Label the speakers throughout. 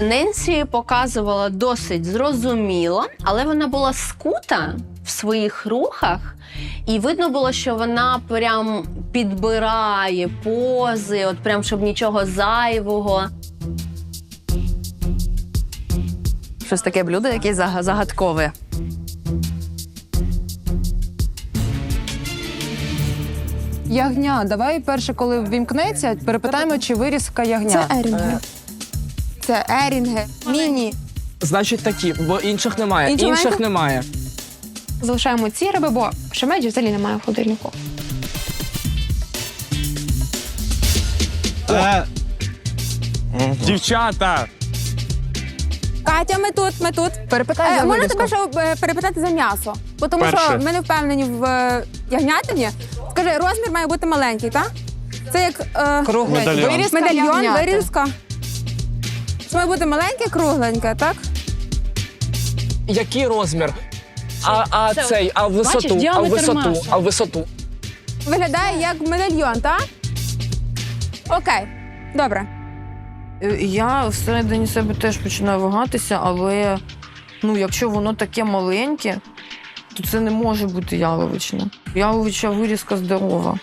Speaker 1: Ненсі показувала досить зрозуміло, але вона була скута в своїх рухах, і видно було, що вона прям підбирає пози, от прям щоб нічого зайвого.
Speaker 2: Щось таке блюдо, якесь зага- загадкове.
Speaker 3: Ягня, давай перше, коли ввімкнеться, перепитаємо, чи вирізка ягня.
Speaker 4: Це ерінги. Це ерінги. Міні.
Speaker 5: Значить такі, бо інших немає.
Speaker 4: Інших
Speaker 5: інших
Speaker 4: немає?
Speaker 5: немає.
Speaker 4: Залишаємо ці риби, бо шемеджі взагалі немає в холодильнику.
Speaker 6: Дівчата!
Speaker 4: Катя, ми тут, ми тут.
Speaker 3: Перепитай
Speaker 4: Е, можна тебе ще е, перепитати за м'ясо? Бо тому
Speaker 6: Перше.
Speaker 4: що ми не впевнені в е, ягнятині. Скажи, розмір має бути маленький, так? Це як е,
Speaker 3: Кругленький.
Speaker 6: Медальйон.
Speaker 3: Вирізка
Speaker 4: медальйон, вирізка. Це має бути маленьке, кругленьке, так?
Speaker 5: Який розмір? А, а
Speaker 1: Це-
Speaker 5: цей, а в
Speaker 1: бачиш,
Speaker 5: висоту, а в
Speaker 1: діаметр
Speaker 5: висоту, а в висоту.
Speaker 4: Виглядає як медальйон, так? Окей, добре.
Speaker 2: Е, Я всередині себе теж починаю вагатися, але ну, якщо воно таке маленьке, то це не може бути яловичина. Яловича вирізка здорова.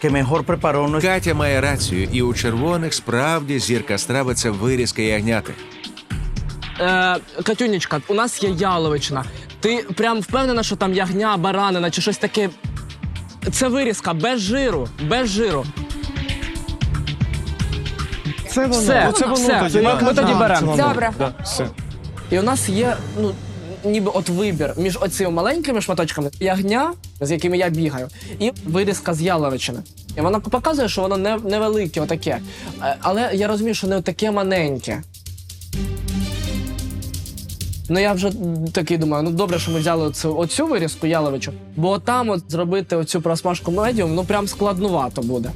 Speaker 7: Que mejor preparó nuestro
Speaker 8: Катя має рацію, і у червоних справді зірка страви це вирізка ягняти.
Speaker 5: Е, Катюнічка, у нас є яловичина. Ти прям впевнена, що там ягня, баранина чи щось таке. Це вирізка без жиру, без жиру.
Speaker 6: Це воно.
Speaker 5: Все,
Speaker 6: Оце воно
Speaker 5: все.
Speaker 6: тоді.
Speaker 5: Ми- ми тоді беремо.
Speaker 4: Добре.
Speaker 6: Да, все.
Speaker 5: І у нас є, ну, ніби от вибір між оцими маленькими шматочками ягня, з якими я бігаю, і вирізка з яловичини. І вона показує, що воно не, невелике, отаке. Е, Але я розумію, що не таке маленьке. Ну я вже такий думаю, ну добре, що ми взяли оцю, оцю вирізку яловичу, бо там от зробити оцю просмажку медіум, ну прям складнувато буде.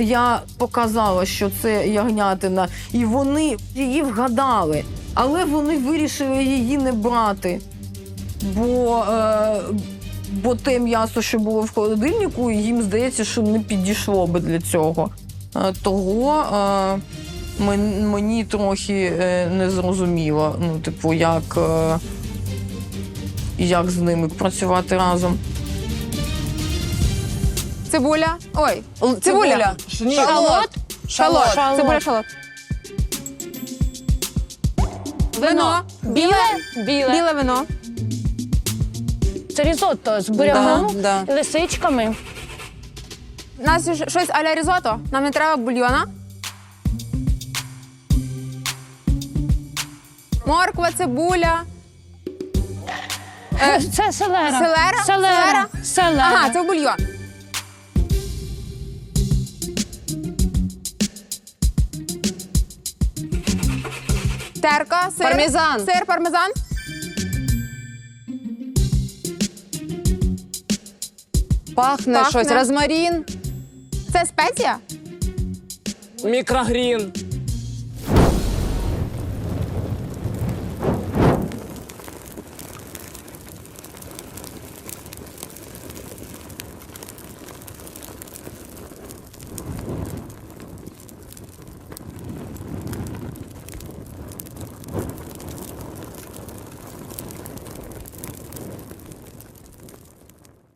Speaker 2: Я показала, що це ягнятина, і вони її вгадали, але вони вирішили її не брати. Бо, е, бо те м'ясо, що було в холодильнику, їм здається, що не підійшло би для цього. Е, того е, мені трохи е, не зрозуміло, ну, типу, як, е, як з ними працювати разом.
Speaker 4: Цибуля. Ой, цибуля.
Speaker 2: Шалот.
Speaker 4: Шалот. Цибуля шалот. Вино. Біле.
Speaker 9: Біле.
Speaker 4: Біле вино.
Speaker 9: Це різотто з буряком,
Speaker 2: Да, да.
Speaker 9: лисичками.
Speaker 4: У нас ж щось аля різото. Нам не треба бульйона. Морква, цибуля. Е,
Speaker 9: Це селера.
Speaker 4: Селера?
Speaker 9: Селера. Селера.
Speaker 4: ага, це бульйон. Терка, сир.
Speaker 3: Пармезан.
Speaker 4: Сир, пармезан.
Speaker 3: Пахне,
Speaker 4: Пахне.
Speaker 3: щось, розмарін.
Speaker 4: Це спеція?
Speaker 5: Мікрогрін.